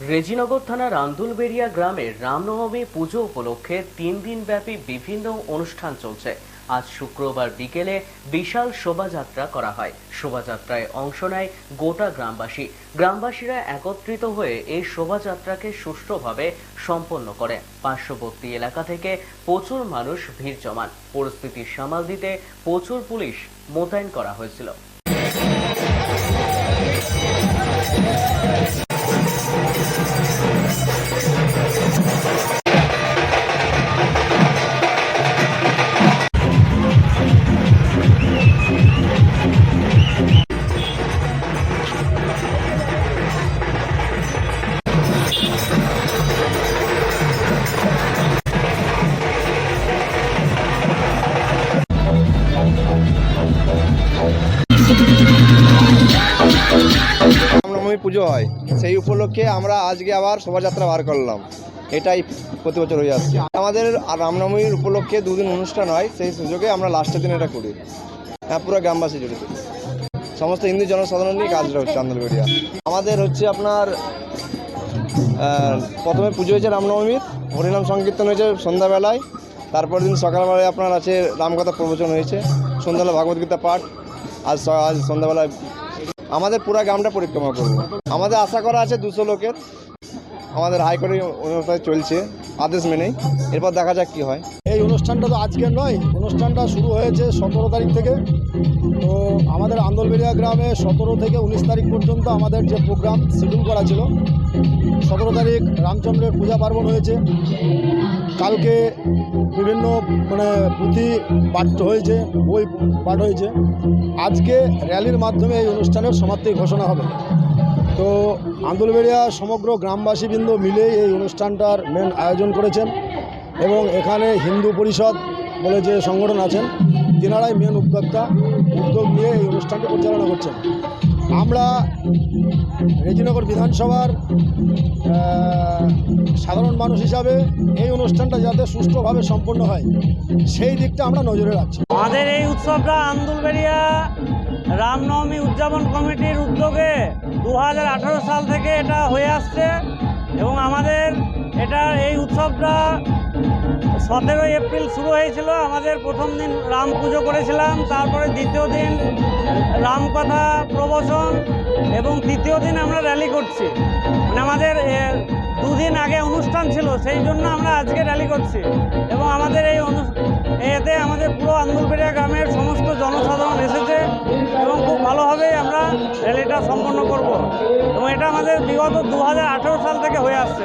Rejinagar থানার আন্দুলবেড়িয়া গ্রামের রামনবমী পুজো উপলক্ষে তিন দিন ব্যাপী বিভিন্ন অনুষ্ঠান চলছে। আজ শুক্রবার বিকেলে বিশাল শোভাযাত্রা করা হয়। শোভাযাত্রায় অংশ নেয় গোটা গ্রামবাসী। গ্রামবাসীরা একত্রিত হয়ে এই শোভাযাত্রাকে সুষ্ঠুভাবে সম্পন্ন করে। পার্শ্ববর্তী এলাকা থেকে প্রচুর মানুষ ভিড় জমান। পরিস্থিতি সামাল দিতে প্রচুর পুলিশ মোতায়েন করা হয়েছিল। পুজো হয়, সেই উপলক্ষে আমরা আজকে আবার শোভাযাত্রা বার করলাম। এটাই প্রতি বছর হয়ে আসছে। আমাদের রামনবমীর উপলক্ষে দুদিন অনুষ্ঠান হয়, সেই সুযোগে আমরা লাস্টের দিন এটা করি। হ্যাঁ পুরো গ্রামবাসী জড়িত সমস্ত হিন্দু জনসাধারণ নিয়ে কাজটা হচ্ছে আন্দোলবেড়িয়া আমাদের হচ্ছে আপনার প্রথমে পুজো হয়েছে রামনবমীর, হরিনাম সংকীর্তন হয়েছে সন্ধ্যাবেলায়, তারপর দিন সকালবেলায় আপনার আছে রামকথা প্রবচন হয়েছে, সন্ধ্যাবেলা ভাগবত পাঠ, আজ আজ সন্ধ্যাবেলায় আমাদের পুরা গ্রামটা পরিক্রমা করব। আমাদের আশা করা আছে দুশো লোকের। আমাদের হাইকোর্টে অনুপাতে চলছে, আদেশ মেনেই। এরপর দেখা যাক কি হয়। এই অনুষ্ঠানটা তো আজকের নয়, অনুষ্ঠানটা শুরু হয়েছে সতেরো তারিখ থেকে। তো আমাদের আন্দোলবেড়িয়া গ্রামে সতেরো থেকে উনিশ তারিখ পর্যন্ত আমাদের যে প্রোগ্রাম শিডিউল করা ছিল, সতেরো তারিখ রামচন্দ্রের পূজা পার্বণ হয়েছে। কালকে বিভিন্ন মানে পুঁথি পাঠ হয়েছে, বই পাঠ হয়েছে। আজকে র্যালির মাধ্যমে এই অনুষ্ঠানের সমাপ্তি ঘোষণা হবে। তো আন্দুলবেড়িয়া সমগ্র গ্রামবাসীবৃন্দ মিলে এই অনুষ্ঠানটার মেন আয়োজন করেছেন এবং এখানে হিন্দু পরিষদ বলে যে সংগঠন আছেন, তেনারাই মেন উদ্যোক্তা, উদ্যোগ নিয়ে এই অনুষ্ঠানটি পরিচালনা করছেন। আমরা রেজিনগর বিধানসভার সাধারণ মানুষ হিসাবে এই অনুষ্ঠানটা যাতে সুষ্ঠুভাবে সম্পন্ন হয়, সেই দিকটা আমরা নজরে রাখছি। আমাদের এই উৎসবটা আন্দুলবেড়িয়া রামনবমী উদযাপন কমিটির উদ্যোগে দু হাজার আঠারো সাল থেকে এটা হয়ে আসছে এবং আমাদের এটা এই উৎসবটা সতেরোই এপ্রিল শুরু হয়েছিল। আমাদের প্রথম দিন রাম পুজো করেছিলাম, তারপরে দ্বিতীয় দিন রামকথা প্রবচন এবং তৃতীয় দিন আমরা র্যালি করছি। মানে আমাদের দুদিন আগে অনুষ্ঠান ছিল, সেই জন্য আমরা আজকে র্যালি করছি। এবং আমাদের এই এতে আমাদের পুরো আন্দুলবেড়িয়া গ্রামের সমস্ত জনসাধারণ এসেছে এবং খুব ভালোভাবেই আমরা র্যালিটা সম্পন্ন করব। এবং এটা আমাদের বিগত দু হাজার আঠেরো সাল থেকে হয়ে আসছে।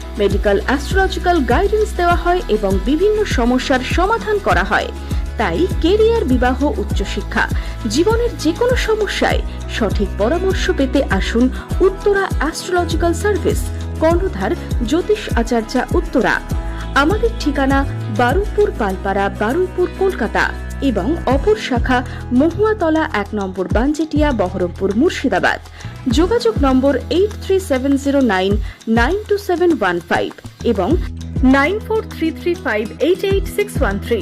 মেডিকেল অ্যাস্ট্রোলজিক্যাল গাইডেন্স দেওয়া হয় এবং বিভিন্ন সমস্যার সমাধান করা হয়। তাই কেরিয়ার বিবাহ উচ্চশিক্ষা, জীবনের যে কোনো সমস্যায় সঠিক পরামর্শ পেতে আসুন উত্তরা অ্যাস্ট্রোলজিক্যাল সার্ভিস কর্ণধার জ্যোতিষ আচার্যা উত্তরা। আমাদের ঠিকানা বারুইপুর, পালপাড়া, বারুইপুর, কলকাতা। এবং অপর শাখা মহুয়াতলা এক নম্বর বাঞ্জেটিয়া, বহরমপুর, মুর্শিদাবাদ। যোগাযোগ number eight three seven zero nine nine two seven one five এবং nine four three three five eight eight six one three